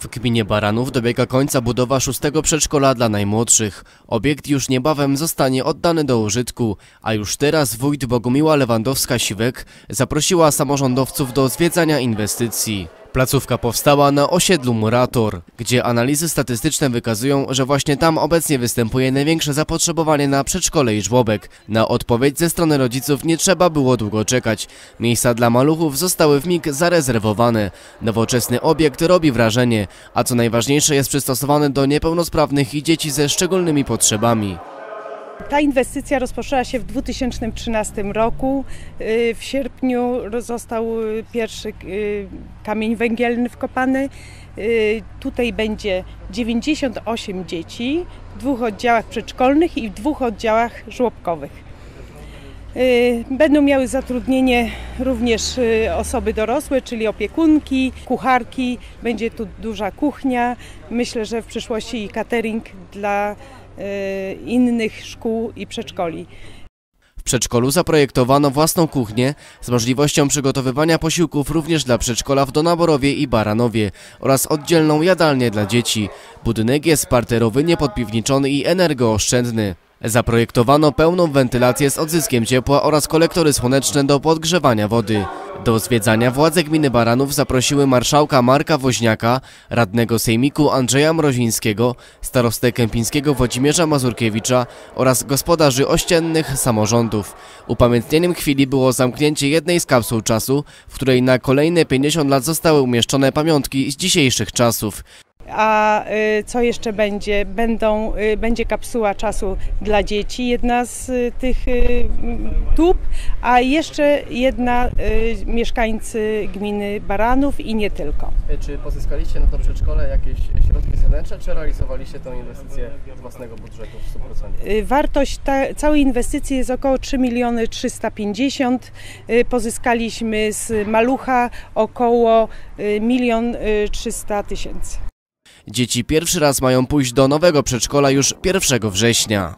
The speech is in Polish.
W gminie Baranów dobiega końca budowa szóstego przedszkola dla najmłodszych. Obiekt już niebawem zostanie oddany do użytku, a już teraz wójt Bogumiła Lewandowska-Siwek zaprosiła samorządowców do zwiedzania inwestycji. Placówka powstała na osiedlu Murator, gdzie analizy statystyczne wykazują, że właśnie tam obecnie występuje największe zapotrzebowanie na przedszkole i żłobek. Na odpowiedź ze strony rodziców nie trzeba było długo czekać. Miejsca dla maluchów zostały w mig zarezerwowane. Nowoczesny obiekt robi wrażenie, a co najważniejsze jest przystosowany do niepełnosprawnych i dzieci ze szczególnymi potrzebami. Ta inwestycja rozpoczęła się w 2013 roku. Y, W sierpniu został pierwszy y, kamień węgielny wkopany. Y, Tutaj będzie 98 dzieci w dwóch oddziałach przedszkolnych i w dwóch oddziałach żłobkowych. Będą miały zatrudnienie również osoby dorosłe, czyli opiekunki, kucharki. Będzie tu duża kuchnia. Myślę, że w przyszłości catering dla innych szkół i przedszkoli. W przedszkolu zaprojektowano własną kuchnię z możliwością przygotowywania posiłków również dla przedszkola w Donaborowie i Baranowie oraz oddzielną jadalnię dla dzieci. Budynek jest parterowy, niepodpiwniczony i energooszczędny. Zaprojektowano pełną wentylację z odzyskiem ciepła oraz kolektory słoneczne do podgrzewania wody. Do zwiedzania władze gminy Baranów zaprosiły marszałka Marka Woźniaka, radnego sejmiku Andrzeja Mrozińskiego, starostę kępińskiego Włodzimierza Mazurkiewicza oraz gospodarzy ościennych samorządów. Upamiętnieniem chwili było zamknięcie jednej z kapsuł czasu, w której na kolejne 50 lat zostały umieszczone pamiątki z dzisiejszych czasów. A y, co jeszcze będzie? Będą, y, będzie kapsuła czasu dla dzieci, jedna z y, tych tub, a jeszcze jedna mieszkańcy gminy Baranów i nie tylko. Czy pozyskaliście na to przedszkole jakieś środki zewnętrzne, czy realizowaliście tę inwestycję z własnego budżetu w 100%? Y, Wartość ta, całej inwestycji jest około 3 miliony 350. Y, Pozyskaliśmy z malucha około milion 300 tysięcy. Dzieci pierwszy raz mają pójść do nowego przedszkola już 1 września.